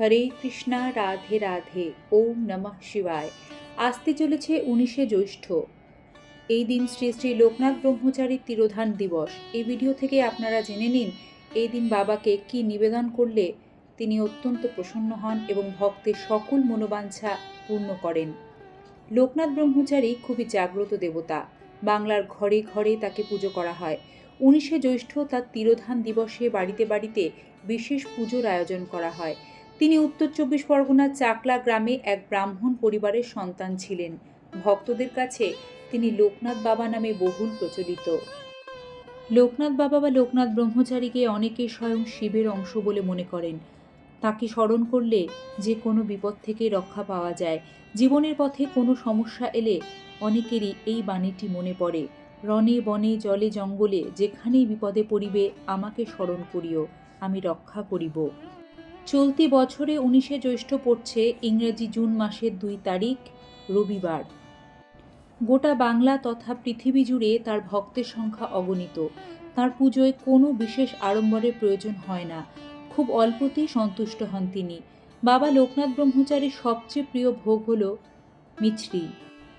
হরে কৃষ্ণা, রাধে রাধে, ওম নমঃ শিবায়। আসতে চলেছে উনিশে জ্যৈষ্ঠ। এই দিন শ্রী শ্রী লোকনাথ ব্রহ্মচারীর তিরোধান দিবস। এই ভিডিও থেকে আপনারা জেনে নিন, এই দিন বাবাকে কি নিবেদন করলে তিনি অত্যন্ত প্রসন্ন হন এবং ভক্তের সকল মনোবাঞ্ছা পূর্ণ করেন। লোকনাথ ব্রহ্মচারী খুবই জাগ্রত দেবতা। বাংলার ঘরে ঘরে তাকে পুজো করা হয়। উনিশে জ্যৈষ্ঠ তার তিরোধান দিবসে বাড়িতে বাড়িতে বিশেষ পুজোর আয়োজন করা হয়। তিনি উত্তর চব্বিশ পরগনার চাকলা গ্রামে এক ব্রাহ্মণ পরিবারের সন্তান ছিলেন। ভক্তদের কাছে তিনি লোকনাথ বাবা নামে বহুল প্রচলিত। লোকনাথ বাবা বা লোকনাথ ব্রহ্মচারীকে অনেকে স্বয়ং শিবের অংশ বলে মনে করেন। তাকে স্মরণ করলে যে কোনো বিপদ থেকে রক্ষা পাওয়া যায়। জীবনের পথে কোনো সমস্যা এলে অনেকেরই এই বাণীটি মনে পড়ে রনে বনে জলে জঙ্গলে যেখানেই বিপদে পড়িবে আমাকে স্মরণ করিও, আমি রক্ষা করিব। চলতি বছরে উনিশে জ্যৈষ্ঠ পড়ছে ইংরেজি জুন মাসের দুই তারিখ, রবিবার। গোটা বাংলা তথা পৃথিবী জুড়ে তার ভক্তের সংখ্যা অগণিত। তার পুজোয় কোনো বিশেষ আড়ম্বরের প্রয়োজন হয় না। খুব অল্পতেই সন্তুষ্ট হন তিনি। বাবা লোকনাথ ব্রহ্মচারীর সবচেয়ে প্রিয় ভোগ হল মিছরি।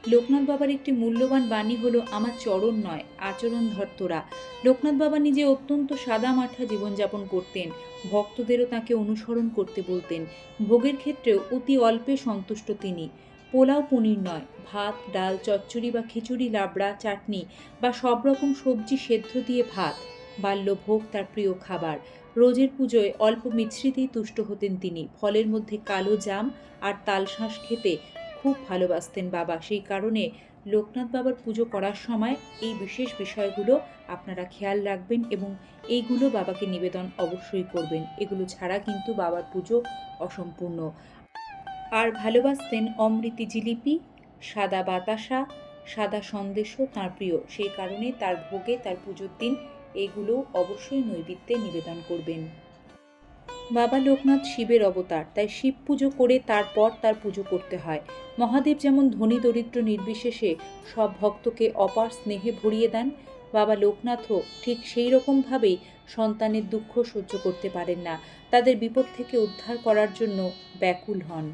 লোকনাথ বাবার একটি মূল্যবান বাণী হলো, আমার চরণ নয়, আচরণ ধর্তরা লোকনাথ বাবা নিজে অত্যন্ত সাদা মাঠা জীবনযাপন করতেন। ভক্তদেরও তাকে অনুসরণ করতে বলতেন। ভোগের ক্ষেত্রেও অতি অল্পে সন্তুষ্ট তিনি। পোলাও পনির নয়, ভাত, ডাল, চচ্চড়ি বা খিচুড়ি, লাবড়া, চাটনি বা সব রকম সবজি সেদ্ধ দিয়ে ভাত বাল্যভোগ তার প্রিয় খাবার। রোজের পুজোয় অল্প মিশ্রিতেই তুষ্ট হতেন তিনি। ফলের মধ্যে কালো জাম আর তালশাঁস খেতে খুব ভালোবাসতেন বাবা। সেই কারণে লোকনাথ বাবার পুজো করার সময় এই বিশেষ বিষয়গুলো আপনারা খেয়াল রাখবেন এবং এইগুলো বাবাকে নিবেদন অবশ্যই করবেন। এগুলো ছাড়া কিন্তু বাবার পুজো অসম্পূর্ণ। আর ভালোবাসতেন অমৃতি জিলিপি, সাদা বাতাসা, সাদা সন্দেশও তাঁর প্রিয়। সেই কারণে তার ভোগে, তার পুজোর দিন এগুলো অবশ্যই নৈবেদ্যে নিবেদন করবেন। বাবা লোকনাথ শিবের অবতার, তাই শিব পুজো করে তারপর তার পুজো করতে হয়। মহাদেব যেমন ধনী, দরিদ্র, নির্বিশেষে সব ভক্তকে অপার স্নেহে ভরিয়ে দেন, বাবা লোকনাথও ঠিক সেই রকমভাবেই সন্তানের দুঃখ সহ্য করতে পারেন না। তাদের বিপদ থেকে উদ্ধার করার জন্য ব্যাকুল হন।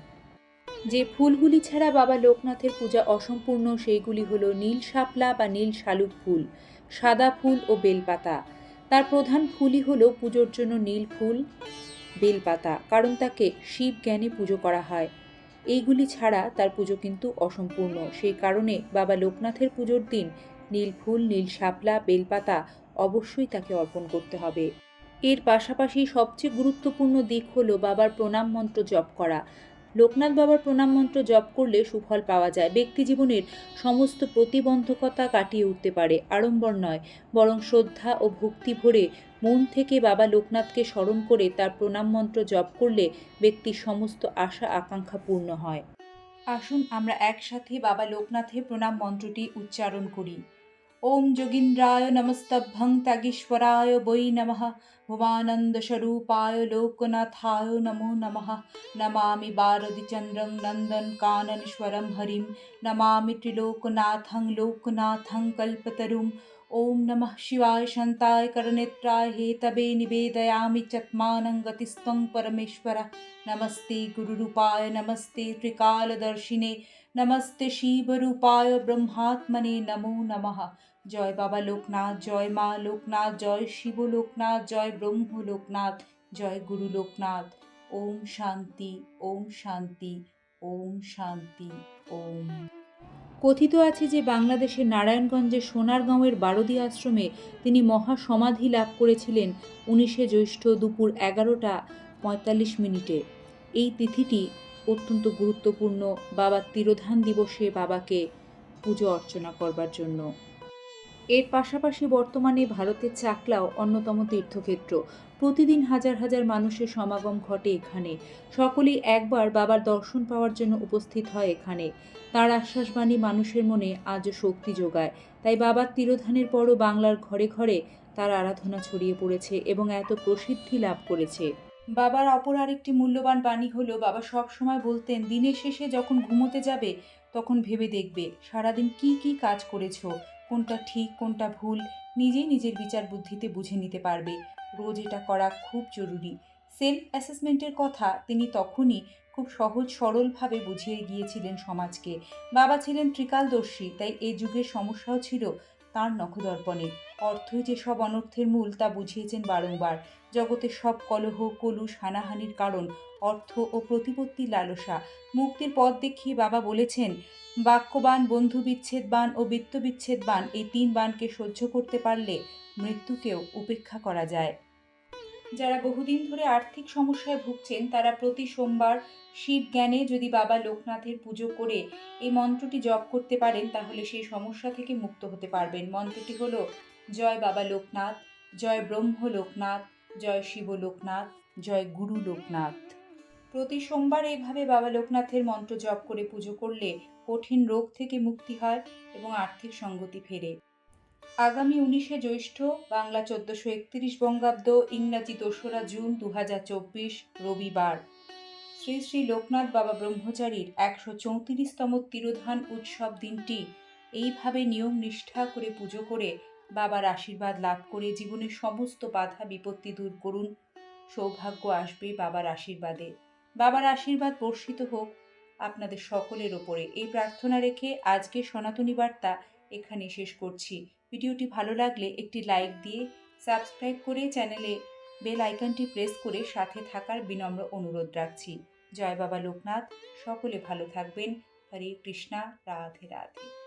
যে ফুলগুলি ছাড়া বাবা লোকনাথের পূজা অসম্পূর্ণ, সেইগুলি হলো নীল শাপলা বা নীল শালুক ফুল, সাদা ফুল ও বেলপাতা। তার প্রধান ফুলই হলো পুজোর জন্য নীল ফুল। বেলপাতা, কারণ তাকে শিব জ্ঞানে পুজো করা হয়। এইগুলি ছাড়া তার পুজো কিন্তু অসম্পূর্ণ। সেই কারণে বাবা লোকনাথের পুজোর দিন নীল ফুল, নীল শাপলা, বেলপাতা অবশ্যই তাকে অর্পণ করতে হবে। এর পাশাপাশি সবচেয়ে গুরুত্বপূর্ণ দিক হলো বাবার প্রণাম মন্ত্র জপ করা। লোকনাথ বাবার প্রণাম মন্ত্র জপ করলে সুফল পাওয়া যায়। ব্যক্তি জীবনের সমস্ত প্রতিবন্ধকতা কাটিয়ে উঠতে পারে। আড়ম্বর নয়, বরং শ্রদ্ধা ও ভক্তি ভরে মন থেকে বাবা লোকনাথকে স্মরণ করে তার প্রণাম মন্ত্র জপ করলে ব্যক্তির সমস্ত আশা আকাঙ্ক্ষা পূর্ণ হয়। আসুন আমরা একসাথে বাবা লোকনাথের প্রণাম মন্ত্রটি উচ্চারণ করি। ওম যোগীন্দ্রায় নমস্তভ্যং ত্যাগীশ্বরায় বৈ নমঃ। ভুবানন্দস্বরূপায় লোকনাথায় নমো নমঃ। নমামি বারদিচন্দ্রং নন্দন কাননেশ্বরম হরিম। নমামি ত্রিলোকনাথং লোকনাথং কল্পতরুম। ॐ नमः शिवाय शान्ताय करनेत्राय हेतवे निवेदयामि चत्मानं गतिस्त्वं परमेश्वर नमस्ते गुरुरूपाय नमस्ते त्रिकालदर्शिने नमस्ते শিবরূপায় ব্রহ্মাত্মনে নমো নমঃ জয় বাবা লোকনাথ জয় মা লোকনাথ জয় শিব লোকনাথ জয় ব্রহ্ম লোকনাথ জয় গুরু লোকনাথ ওম শান্তি ওম শান্তি ওম শান্তি ওম কথিত আছে যে বাংলাদেশের নারায়ণগঞ্জের সোনারগাঁওয়ের বারদী আশ্রমে তিনি মহা সমাধি লাভ করেছিলেন উনিশে জ্যৈষ্ঠ দুপুর এগারোটা পঁয়তাল্লিশ মিনিটে। এই তিথিটি অত্যন্ত গুরুত্বপূর্ণ বাবার তিরোধান দিবসে বাবাকে পুজো অর্চনা করবার জন্য। এর পাশাপাশি বর্তমানে ভারতের চাকলাও অন্যতম তীর্থক্ষেত্র। প্রতিদিন হাজার হাজার মানুষের সমাগম ঘটে এখানে। সকলেই একবার বাবার দর্শন পাওয়ার জন্য উপস্থিত হয় এখানে। তার আশ্বাসবাণী মানুষের মনে আজও শক্তি যোগায়। তাই বাবার তিরোধানের পরও বাংলার ঘরে ঘরে তার আরাধনা ছড়িয়ে পড়েছে এবং এত প্রসিদ্ধি লাভ করেছে। বাবার অপর আরেকটি মূল্যবান বাণী হলো, বাবা সব সময় বলতেন, দিনের শেষে যখন ঘুমোতে যাবে, তখন ভেবে দেখবে, সারাদিন কি কি কাজ করেছ কোনটা ঠিক, কোনটা ভুল, নিজেই নিজের বিচার বুদ্ধিতে বুঝে নিতে পারবে। রোজ এটা করা খুব জরুরি। সেলফ অ্যাসেসমেন্টের কথা তিনি তখনই খুব সহজ সরলভাবে বুঝিয়ে গিয়েছিলেন সমাজকে। বাবা ছিলেন ত্রিকালদর্শী, তাই এ যুগের সমস্যাও ছিল তার নখদর্পণে। অর্থই যে সব অনর্থের মূল তা বুঝিয়েছেন বারংবার। জগতে সব কলহ, কলুষ, হানাহানির কারণ, অর্থ ও প্রতিপত্তি লালসা। মুক্তির পথ দেখিয়ে বাবা বলেছেন, বাক্যবান বন্ধু বিচ্ছেদ বান ও বৃত্ত বিচ্ছেদবান এই তিন বানকে সহ্য করতে পারলে মৃত্যুকেও উপেক্ষা করা যায়। যারা বহুদিন ধরে আর্থিক সমস্যায় ভুগছেন, তারা প্রতি সোমবার শিব জ্ঞানে যদি বাবা লোকনাথের পুজো করে এই মন্ত্রটি জপ করতে পারেন, তাহলে সেই সমস্যা থেকে মুক্ত হতে পারবেন। মন্ত্রটি হল, জয় বাবা লোকনাথ, জয় ব্রহ্ম লোকনাথ, জয় শিব লোকনাথ, জয় গুরু লোকনাথ। প্রতি সোমবার এইভাবে বাবা লোকনাথের মন্ত্র জপ করে পুজো করলে কঠিন রোগ থেকে মুক্তি হয় এবং আর্থিক সঙ্গতি ফেরে। আগামী উনিশে জ্যৈষ্ঠ বাংলা চোদ্দশো একত্রিশ বঙ্গাব্দ ইংরাজি দোসরা জুন দু রবিবার। শ্রী শ্রী লোকনাথ বাবা ব্রহ্মচারীর একশো চৌত্রিশতম তিরোধান উৎসব দিনটি এইভাবে নিয়ম নিষ্ঠা করে পুজো করে বাবার আশীর্বাদ লাভ করে জীবনের সমস্ত বাধা বিপত্তি দূর করুন। সৌভাগ্য আসবে বাবার আশীর্বাদে। বাবার আশীর্বাদ বর্ষিত হোক আপনাদের সকলের ওপরে। এই প্রার্থনা রেখে আজকে সনাতনী বার্তা এখানে শেষ করছি। ভিডিওটি ভালো লাগলে একটি লাইক দিয়ে সাবস্ক্রাইব করে চ্যানেলে বেল আইকনটি প্রেস করে সাথে থাকার বিনম্র অনুরোধ রাখছি। জয় বাবা লোকনাথ। সকলে ভালো থাকবেন। হরে কৃষ্ণা। রাধে রাধে।